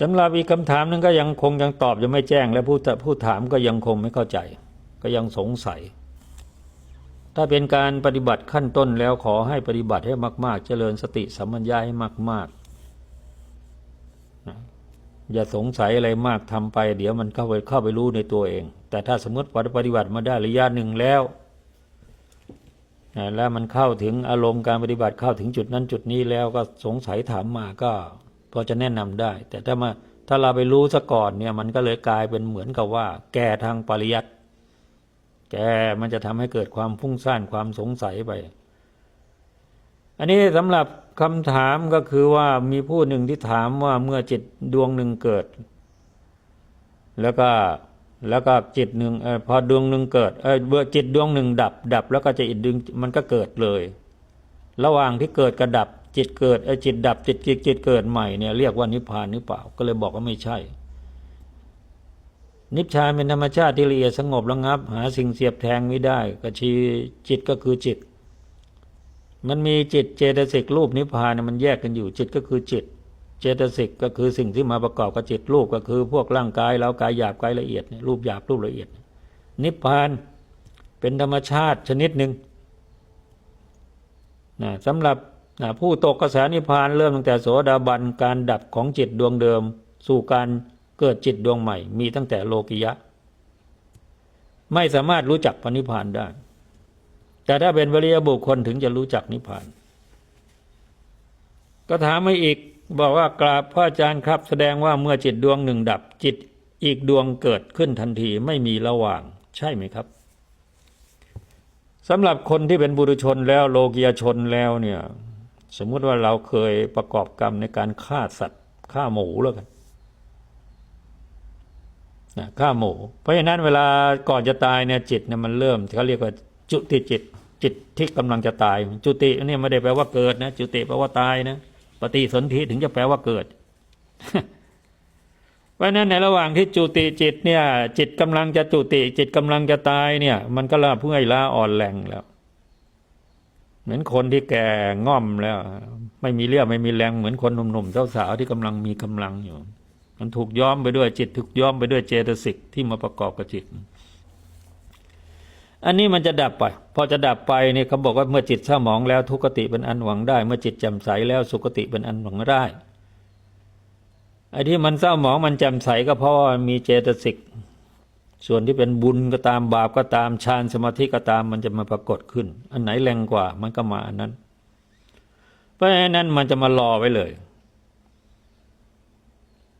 สำหรับอีกคำถามหนึงก็ยังคงยังตอบยังไม่แจ้ง และผู้ผู้ถามก็ยังคงไม่เข้าใจ ก็ยังสงสัย ถ้าเป็นการปฏิบัติขั้นต้นแล้วขอให้ปฏิบัติให้มาก ๆ เจริญสติสัมปัญญาให้มากๆนะอย่าสงสัยอะไรมากทำไป เดี๋ยวมันเข้าไปเข้าไปรู้ในตัวเอง แต่ถ้าสมมติปฏิบัติมาได้ระยะหนึ่งแล้วแล้วมันเข้าถึงอารมณ์การปฏิบัติเข้าถึงจุดนั้นจุดนี้แล้วก็สงสัยถามมาก็ พอจะแนะนำได้ แต่ถ้ามาถ้าเราไปรู้ซะก่อนเนี่ย มันก็เลยกลายเป็นเหมือนกับว่า แก่ทางปริยัติแก่มันจะทำให้เกิดความฟุ้งซ่านความสงสัยไป อันนี้สำหรับคำถามก็คือว่ามีผู้หนึ่งที่ถามว่าเมื่อจิตดวงหนึ่งเกิด แล้วก็แล้วก็จิตหนึ่งออพอดวงหนึ่งเกิดเออเมื่อจิตดวงหนึ่งดับ ดับ แล้วก็จะอีกดึงมันก็เกิดเลย ระหว่างที่เกิดกับดับ จิตเกิดเออจิตดับจิตจิตจิตเกิดใหม่เนี่ยเรียกว่านิพพานหรือเปล่า ก็เลยบอกว่าไม่ใช่ นิพพานเป็นธรรมชาติที่ละเอียดสงบระงับ หาสิ่งเสียบแทงไม่ได้ก็ชีจิตก็คือจิต มันมีจิตเจตสิกรูปนิพพานเนี่ยมันแยกกันอยู่จิตก็คือจิต เจตสิกก็คือสิ่งที่มาประกอบกับจิตรูปก็คือ พวกร่างกายเรากายหยาบกายละเอียดเนี่ยรูปหยาบรูปละเอียด นิพพานเป็นธรรมชาติชนิดหนึ่งนะสำหรับ ผู้ตกกระแสนิพพานเริ่มตั้งแต่โสดาบันการดับของจิตดวงเดิม สู่การเกิดจิตดวงใหม่ มีตั้งแต่โลกิยะ ไม่สามารถรู้จักพระนิพพานได้ แต่ถ้าเป็นวริยบุคคลถึงจะรู้จักนิพพาน ก็ถามมาอีกบอกว่ากราบพระอาจารย์ครับ แสดงว่าเมื่อจิตดวงหนึ่งดับจิตอีกดวงเกิดขึ้นทันทีไม่มีระหว่าง ใช่ไหมครับสำหรับคนที่เป็นบุรุชนแล้วโลกียชนแล้วเนี่ย สมมุติว่าเราเคยประกอบกรรมในการฆ่าสัตว์ฆ่าหมูแล้วกันนะฆ่าหมู เพราะฉะนั้นเวลาก่อนจะตายเนี่ยจิตเนี่ยมันเริ่มเขาเรียกว่าจุติจิตจิตที่กำลังจะตาย จุติเนี่ยไม่ได้แปลว่าเกิดนะจุติแปลว่าตายนะปฏิสนธิถึงจะแปลว่าเกิดเพราะฉะนั้นในระหว่างที่จุติจิตเนี่ย จิตกำลังจะจุติ จิตกำลังจะตายเนี่ย มันก็ละเพื่อยล้าอ่อนแรงแล้ว เหมือนคนที่แก่ง่อมแล้ว ไม่มีเรี่ยวไม่มีแรงเหมือนคนหนุ่มๆสาวๆที่กำลังมีกำลังอยู่ มันถูกย้อมไปด้วยจิตถูกย้อมไปด้วยเจตสิกที่มาประกอบกับจิต อันนี้มันจะดับไป พอจะดับไปเนี่ยเขาบอกว่าเมื่อจิตเศร้าหมองแล้วทุกขติเป็นอันหวังได้ เมื่อจิตแจ่มใสแล้วสุขติเป็นอันหวังได้ไอ้ที่มันเศร้าหมองมันแจ่มใสก็เพราะมีเจตสิก ส่วนที่เป็นบุญก็ตามบาปก็ตามฌานสมาธิก็ตามมันจะมาปรากฏขึ้น อันไหนแรงกว่า มันก็มาอันนั้น เพราะฉะนั้นมันจะมารอไว้เลย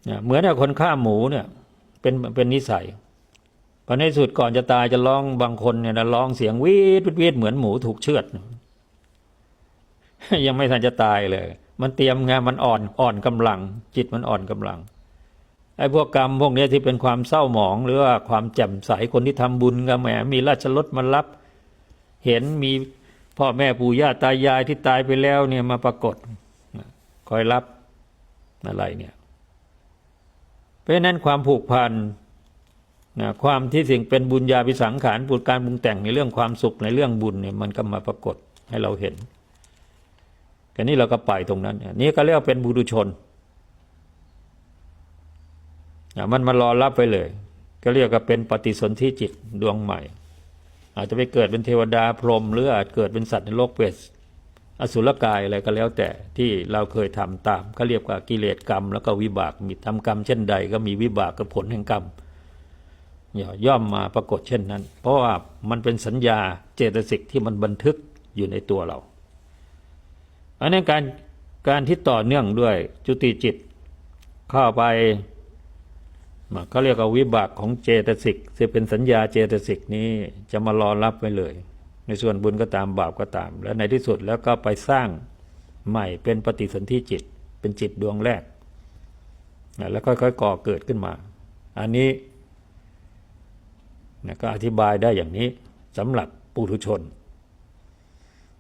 เนี่ยเหมือนกับคนฆ่าหมูเนี่ยเป็นเป็นนิสัยพอในสุดก่อนจะตายจะร้องบางคนเนี่ยนะร้องเสียงวีดวีดวีดเหมือนหมูถูกเชือด ยังไม่ทันจะตายเลย มันเตรียมงานมันอ่อนอ่อนกำลัง จิตมันอ่อนกำลัง ไอ้พวกกรรมพวกนี้ที่เป็นความเศร้าหมอง หรือว่าความแจ่มใสคนที่ทำบุญก็แหมมีราชรถมารับ เห็นมีพ่อแม่ปู่ย่าตายายที่ตายไปแล้วเนี่ยมาปรากฏคอยรับอะไรเนี่ย เพราะนั้นความผูกพันนะความที่สิ่งเป็นบุญญาพิสังขารปุการปรุงแต่งในเรื่องความสุขในเรื่องบุญเนี่ยมันก็มาปรากฏให้เราเห็นแค่นี้เราก็ไปตรงนั้นเนี่ยนี่ก็เรียกว่าเป็นบุรุชน มันมารอรับไปเลย ก็เรียกว่าเป็นปฏิสนธิจิตดวงใหม่ อาจจะไปเกิดเป็นเทวดาพรหมหรืออาจเกิดเป็นสัตว์ในโลกเปรตอสุรกายอะไรก็แล้วแต่ที่เราเคยทำตามเขาเรียกว่ากิเลสกรรม แล้วก็วิบากมีทำกรรมเช่นใด ก็มีวิบากกับผลแห่งกรรมย่อมมาปรากฏเช่นนั้น เพราะว่ามันเป็นสัญญาเจตสิกที่มันบันทึกอยู่ในตัวเราอันนี้การการที่ต่อเนื่องด้วยจุติจิต เข้าไป เขาเรียกว่าวิบากของเจตสิกที่เป็นสัญญาเจตสิกนี้จะมารอรับไว้เลย ในส่วนบุญก็ตามบาปก็ตาม และในที่สุดแล้วก็ไปสร้างใหม่เป็นปฏิสนธิจิต เป็นจิตดวงแรก แล้วค่อยๆก่อเกิดขึ้นมา อันนี้นะก็อธิบายได้อย่างนี้สำหรับปุถุชน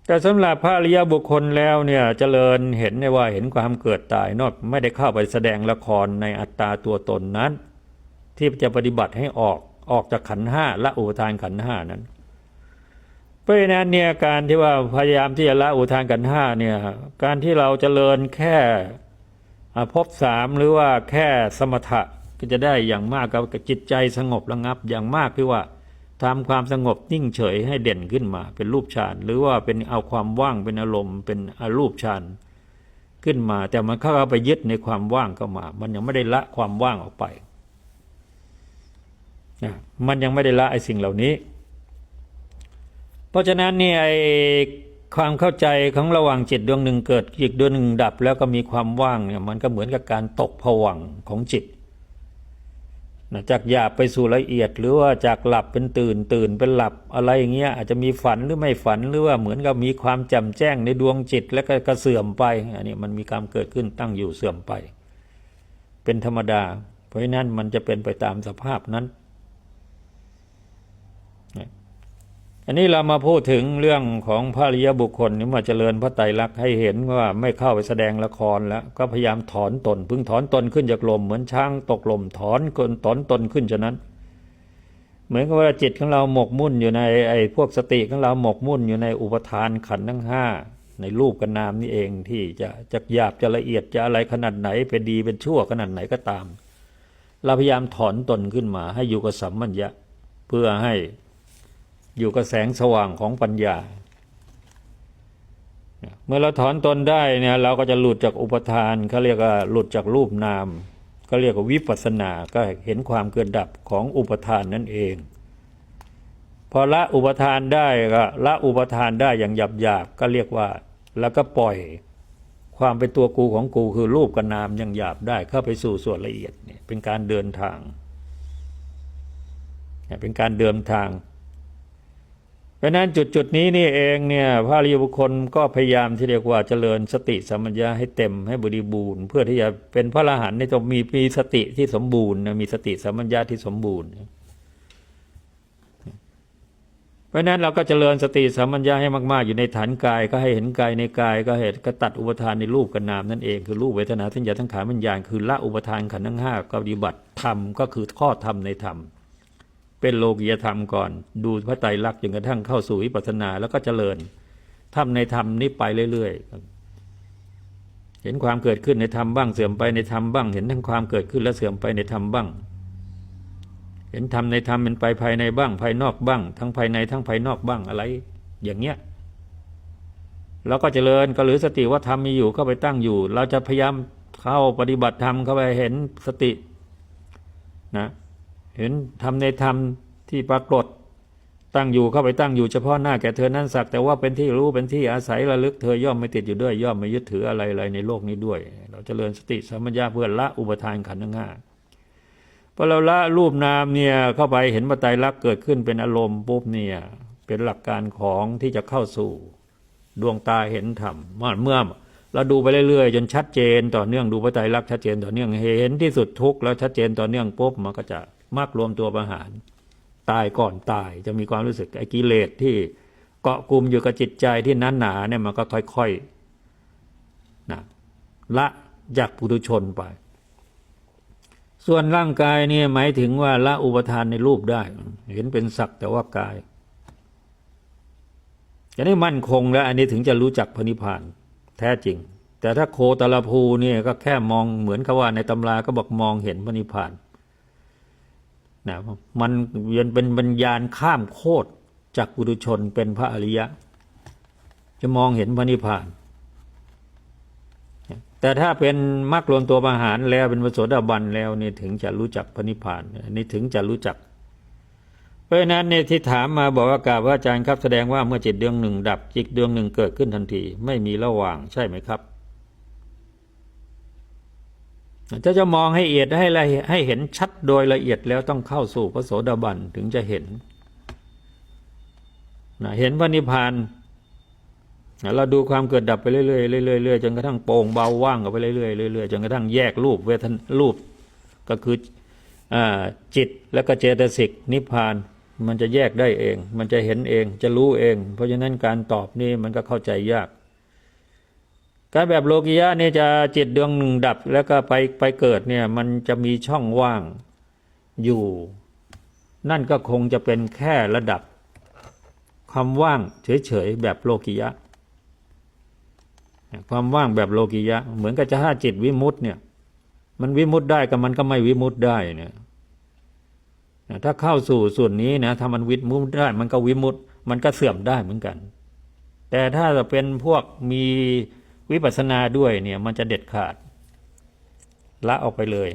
แต่สำหรับพระอริยบุคคลแล้วเนี่ยเจริญเห็นได้ว่าเห็นความเกิดตายนอกไม่ได้เข้าไปแสดงละครในอัตตาตัวตนนั้น ที่จะปฏิบัติให้ออกออกจากขันห้าละอุทานขันห้านั้น เพราะฉะนั้นเนี่ยการที่ว่าพยายามที่จะละอุทานขันห้าเนี่ยการที่เราเจริญแค่อ่าภพสามหรือว่าแค่สมถะก็จะได้อย่างมากก็จิตใจสงบระงับอย่างมากคือว่าทำความสงบนิ่งเฉยให้เด่นขึ้นมา เป็นรูปฌานหรือว่าเป็นเอาความว่างเป็นอารมณ์เป็นอรูปฌานขึ้นมา แต่มันเข้าไปยึดในความว่างก็มา มันยังไม่ได้ละความว่างออกไป มันยังไม่ได้ละไอ้สิ่งเหล่านี้ เพราะฉะนั้นนี่ไอ้ความเข้าใจของระหว่างจิตดวงหนึ่งเกิดอีกดวงหนึ่งดับแล้วก็มีความว่างเนี่ยมันก็เหมือนกับการตกผวังของจิตนะจากหยาบไปสู่ละเอียดหรือว่าจากหลับเป็นตื่นตื่นเป็นหลับอะไรอย่างเงี้ยอาจจะมีฝันหรือไม่ฝันหรือว่าเหมือนกับมีความจ่มแจ้งในดวงจิตแล้วก็กระเสื่อมไปอันนี้มันมีการเกิดขึ้นตั้งอยู่เสื่อมไป เป็นธรรมดา เพราะฉะนั้นมันจะเป็นไปตามสภาพนั้น อันนี้เรามาพูดถึงเรื่องของพระริยบุคคลนี่มาเจริญพระไตรลักษณ์ให้เห็นว่าไม่เข้าไปแสดงละครแล้ว ก็พยายามถอนตน พึ่งถอนตนขึ้นจากลม เหมือนช้างตกลมถอนกนถอนตนขึ้นฉะนั้น เหมือนกับว่าจิตของเราหมกมุ่นอยู่ในไอ้พวกสติของเราหมกมุ่นอยู่ในอุปทานขันทั้งห้าในรูปกับนามนี่เองที่จะจะหยาบจะละเอียดจะอะไรขนาดไหนเป็นดีเป็นชั่วขนาดไหนก็ตาม เราพยายามถอนตนขึ้นมา ให้อยู่กับสัมมัญญะเพื่อให้ อยู่กับแสงสว่างของปัญญา เมื่อเราถอนตนได้เนี่ยเราก็จะหลุดจากอุปทานเขาเรียกว่าหลุดจากรูปนามก็เรียกว่าวิปัสสนา ก็เห็นความเกิดดับของอุปทานนั่นเอง พอละอุปทานได้ก็ละอุปทานได้อย่างหยาบหยาบๆก็เรียกว่า แล้วก็ปล่อยความเป็นตัวกูของกูคือรูปกับนามอย่างหยาบได้เข้าไปสู่ส่วนละเอียดเนี่ยเป็นการเดินทาง เป็นการเดินทาง เพราะนั้นจุดจุดๆนี้นี่เองเนี่ยพระริยบุคคลก็พยายามที่เรียกว่าเจริญสติสัมปชัญญะให้เต็มให้บริบูรณ์ เพื่อที่จะเป็นพระอรหันต์ในต้องมีมีสติที่สมบูรณ์มีสติสัมปชัญญะที่สมบูรณ์ เพราะฉะนั้นเราก็เจริญสติสัมปชัญญะให้มาก ๆ อยู่ในฐานกาย ก็ให้เห็นกายในกายก็เห็นก็ตัดอุปทานในรูปกับนามนั่นเองคือรูปเวทนาสัญญาทั้งขานวิญญาณคือละอุปทานขันธ์ทั้งห้าก็ปฏิบัติธรรมก็คือข้อธรรมในธรรม เป็นโลกียธรรมก่อน ดูพระไตรลักษณ์จนกระทั่งเข้าสู่วิปัสสนาแล้วก็เจริญทำในธรรมนี้ไปเรื่อยๆเห็นความเกิดขึ้นในธรรมบ้างเสื่อมไปในธรรมบ้าง เห็นทั้งความเกิดขึ้นและเสื่อมไปในธรรมบ้าง เห็นธรรมในธรรมเป็นไปภายในบ้าง ภายนอกบ้าง ทั้งภายในทั้งภายนอกบ้างอะไร อย่างเงี้ยเราก็เจริญก็หรือสติว่าธรรมมีอยู่เข้าไปตั้งอยู่ เราจะพยายามเข้าปฏิบัติธรรมเข้าไปเห็นสตินะ เห็นทำในธรรมที่ปรากฏตั้งอยู่เข้าไปตั้งอยู่เฉพาะหน้าแก่เธอนั้นสัก แต่ว่าเป็นที่รู้เป็นที่อาศัยระลึกเธอย่อมไม่ติดอยู่ด้วย ย่อมไม่ยึดถืออะไรอะไรในโลกนี้ด้วย เราจเจริญสติสัมปชัญญะเพื่อละอุปทานขันธ์ทั้งห้าพอเราละรูปนามเนี่ยเข้าไปเห็นปัจจัยรักษณ์เกิดขึ้นเป็นอารมณ์ปุ๊บเนี่ยเป็นหลักการของที่จะเข้าสู่ดวงตาเห็นธรรมเมื่อเมื่อเราดูไปเรื่อยๆ จนชัดเจนต่อเนื่องดูพระไตรลักษณ์ชัดเจนต่อเนื่องเห็นที่สุดทุกข์แล้วชัดเจนต่อเนื่องปุ๊บมันก็จะ มากรวมตัวประหาร ตายก่อนตายจะมีความรู้สึกไอ้กิเลสที่เกาะกลุ่มอยู่กับจิตใจที่นั้นหนาเนี่ยมันก็ค่อยๆนะละจากปุถุชนไป ส่วนร่างกายเนี่ยหมายถึงว่าละอุปทานในรูปได้ เห็นเป็นสักแต่ว่ากายจะได้มั่นคงแล้ว อันนี้ถึงจะรู้จักพระนิพพานแท้จริง แต่ถ้าโคตรลภูเนี่ยก็แค่มองเหมือนกับว่าในตำราก็บอกมองเห็นพระนิพพาน นะมันยังเป็นบัญญาณข้ามโคตรจากบุรุชนเป็นพระอริยะ จะมองเห็นพระนิพพาน แต่ถ้าเป็นมรรครวมตัวมหารแล้วเป็นพระโสดาบันแล้วเนี่ยถึงจะรู้จักพระนิพพานอันนี้ถึงจะรู้จัก เพราะฉะนั้นเนี่ยที่ถามมาบอกว่ากาบว่าอาจารย์ครับแสดงว่าเมื่อจิตดวงหนึ่งดับจิตดวงหนึ่งเกิดขึ้นทันที ไม่มีระหว่างใช่ไหมครับ ถ้าจะมองให้ละเอียดให้ละให้เห็นชัดโดยละเอียดแล้วต้องเข้าสู่พระโสดาบันถึงจะเห็นนะเห็นพระนิพพานนะเราดูความเกิดดับไปเรื่อยๆเรื่อยๆจนกระทั่งโปร่งเบาว่างออกไปเรื่อยๆเรื่อยๆจนกระทั่งแยกรูปเวทนรูปก็คือจิตแล้วก็เจตสิกนิพพานมันจะแยกได้เอง มันจะเห็นเองจะรู้เอง เพราะฉะนั้นการตอบนี่มันก็เข้าใจยาก การแบบโลกิยะเนี่ยจะจิตดวงหนึ่งดับแล้วก็ไปไปเกิดเนี่ยมันจะมีช่องว่างอยู่ นั่นก็คงจะเป็นแค่ระดับความว่างเฉยๆแบบโลกิยะ ความว่างแบบโลกิยะ เหมือนกับจะห้าจิตวิมุตต์เนี่ยมันวิมุตต์ได้กับมันก็ไม่วิมุตต์ได้เนี่ยถ้าเข้าสู่ส่วนนี้นะถ้ามันวิมุตต์ได้ มันก็วิมุตต์มันก็เสื่อมได้เหมือนกัน แต่ถ้าจะเป็นพวกมี วิปัสสนาด้วยเนี่ยมันจะเด็ดขาดละออกไปเลย